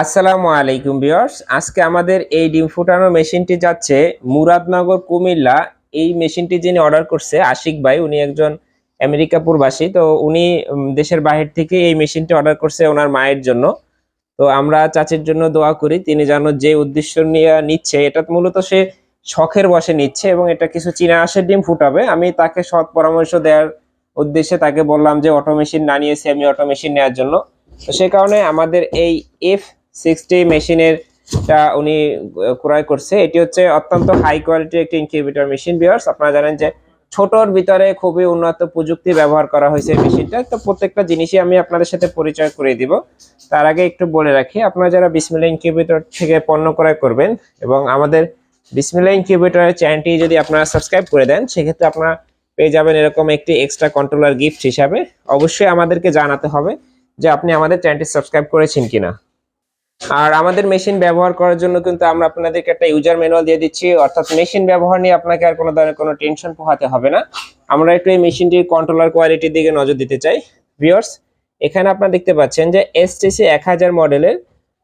আসসালামু আলাইকুম ভিউয়ার্স। আজকে আমাদের এই ডিম ফুটানো মেশিনটি যাচ্ছে মুরাদনগর কুমিল্লা। এই মেশিনটি যিনি অর্ডার করছে, আশিক ভাই, উনি একজন আমেরিকা প্রবাসী তো উনি দেশের বাহির থেকে এই মেশিনটি অর্ডার করছে ওনার মায়ের জন্য। তো আমরা চাচির জন্য দোয়া করি, তিনি যেন যে উদ্দেশ্য নিয়ে নিচ্ছে, এটা মূলত সে শখের বসে নিচ্ছে এবং এটা কিছু চীনা হাঁসের ডিম ফুটাবে। আমি তাকে সৎ পরামর্শ দেওয়ার উদ্দেশ্যে তাকে বললাম যে, অটো মেশিন না নিয়েছি আমি অটো মেশিন নেওয়ার জন্য তো সে কারণে আমাদের এই এফ সিক্সটি মেশিনের উনি ক্রয় করছে। এটি হচ্ছে অত্যন্ত হাই কোয়ালিটির একটি ইনকিউবেটর মেশিন বিয়ার্স আপনারা জানেন যে ছোটর ভিতরে খুবই উন্নত প্রযুক্তি ব্যবহার করা হয়েছে মেশিনটা তো প্রত্যেকটা জিনিসই আমি আপনাদের সাথে পরিচয় করে দিব। তার আগে একটু বলে রাখি, আপনারা যারা বিসমিল্লা ইনকিউবেটর থেকে পণ্য ক্রয় করবেন এবং আমাদের বিসমিল্লা ইনকিউবেটরের চ্যানেলটি যদি আপনারা সাবস্ক্রাইব করে দেন, সেক্ষেত্রে আপনারা পেয়ে যাবেন এরকম একটি এক্সট্রা কন্ট্রোলার গিফট হিসাবে। অবশ্যই আমাদেরকে জানাতে হবে। যে আপনি আমাদের চ্যানেলটি সাবস্ক্রাইব করেছেন কিনা। আর আমাদের মেশিন ব্যবহার করার জন্য কিন্তু আমরা আপনাদেরকে একটা ইউজার ম্যানুয়াল দিয়ে দিচ্ছি। অর্থাৎ মেশিন ব্যবহার নিয়ে আপনাকে আর কোনো ধরনের কোনো টেনশন পোহাতে হবে না। আমরা একটু এই মেশিনটির কন্ট্রোলার কোয়ালিটির দিকে নজর দিতে চাই। ভিউয়ার্স এখানে আপনারা দেখতে পাচ্ছেন যে এসটিসি এক হাজার মডেলের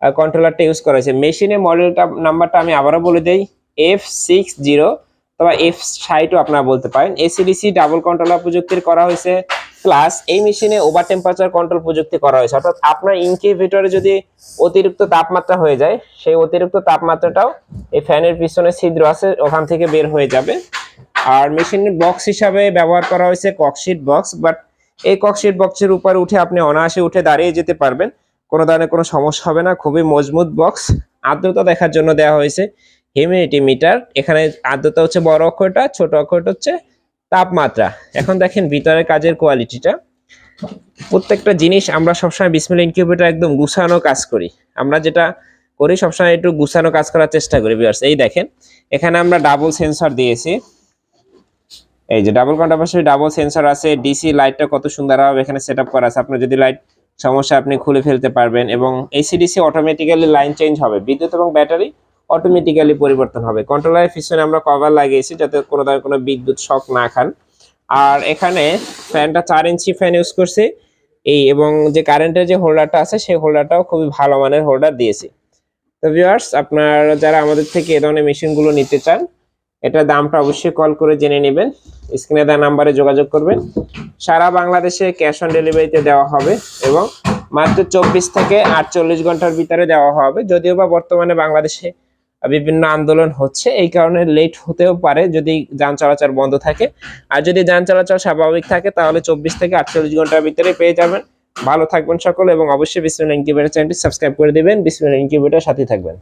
কন্ট্রোলারটা ইউজ করা হয়েছে। মেশিনের মডেলটা নাম্বারটা আমি আবারও বলে দিই। এফ সিক্স জিরো অথবা এফ ষাটও আপনারা বলতে পারেন। এসিডিসি ডাবল কন্ট্রোলার প্রযুক্তির করা হয়েছে। প্লাস এই মেশিনে ওভার টেম্পারেচার কন্ট্রোল প্রযুক্তি করা হয়েছে। অর্থাৎ আপনার ইনকিউবেটরে যদি অতিরিক্ত তাপমাত্রা হয়ে যায়, সেই অতিরিক্ত তাপমাত্রাটাও এই ফ্যানের পিছনে ছিদ্র আছে, ওখান থেকে বের হয়ে যাবে। আর মেশিনের বক্স হিসাবে ব্যবহার করা হয়েছে ককশিট বক্স বাট এই ককশিট বক্সের উপর উঠে আপনি অনায়াসে উঠে দাঁড়িয়ে যেতে পারবেন। কোনো ধরনের কোনো সমস্যা হবে না, খুবই মজবুত বক্স আর্দ্রতা দেখার জন্য দেওয়া হয়েছে। হিউমিডিটি মিটার, এখানে আর্দ্রতা হচ্ছে বড় অক্ষরটা, ছোট অক্ষরটা হচ্ছে তাপমাত্রা। এখন দেখেন ভিতরের কাজের কোয়ালিটিটা প্রত্যেকটা জিনিস আমরা সবসময় বিসমিল ইনকিউবেটর একদম গুছানো কাজ করি। আমরা যেটা করি সবসময় একটু গুছানো কাজ করার চেষ্টা করি ভিউয়ার্স এই দেখেন, এখানে আমরা ডাবল সেন্সর দিয়েছি। এই যে ডাবল কন্ট্রাপাশে ডাবল সেন্সর আছে ডিসি লাইটটা কত সুন্দরভাবে এখানে সেট আপ করা আছে। আপনার যদি লাইট সমস্যা আপনি খুলে ফেলতে পারবেন এবং এসিডিসি অটোমেটিক্যালি লাইন চেঞ্জ হবে। বিদ্যুৎ এবং ব্যাটারি অটোমেটিক্যালি পরিবর্তন হবে। কন্ট্রোলারের পিছনে আমরা কভার লাগিয়েছি যাতে কোনো ধরনের কোনো বিদ্যুৎ শক না খান। আর এখানে ফ্যানটা চার ইঞ্চি ফ্যান ইউজ করছি। এই এবং যে কারেন্টের যে হোল্ডারটা আছে, সেই হোল্ডারটাও খুবই ভালো মানের হোল্ডার দিয়েছি। তো ভিউয়ার্স আপনার যারা আমাদের থেকে এ ধরনের মেশিনগুলো নিতে চান, এটা দামটা অবশ্যই কল করে জেনে নেবেন। স্ক্রিনে দেওয়া নাম্বারে যোগাযোগ করবেন। সারা বাংলাদেশে ক্যাশ অন ডেলিভারিতে দেওয়া হবে এবং মাত্র চব্বিশ থেকে আটচল্লিশ ঘণ্টার ভিতরে দেওয়া হবে। যদিও বা বর্তমানে বাংলাদেশে বিভিন্ন আন্দোলন হচ্ছে, এই কারণে লেট হতেও পারে যদি যান চলাচল বন্ধ থাকে। আর যদি যান চলাচল স্বাভাবিক থাকে, তাহলে চব্বিশ থেকে আটচল্লিশ ঘণ্টার ভিতরে পেয়ে যাবেন। ভালো থাকবেন সকলে এবং অবশ্যই বিসমিল্লা ইনকিউবেটার চ্যানেলটি সাবস্ক্রাইব করে দেবেন। বিসমিল্লা ইনকিউবেটার সাথে থাকবেন।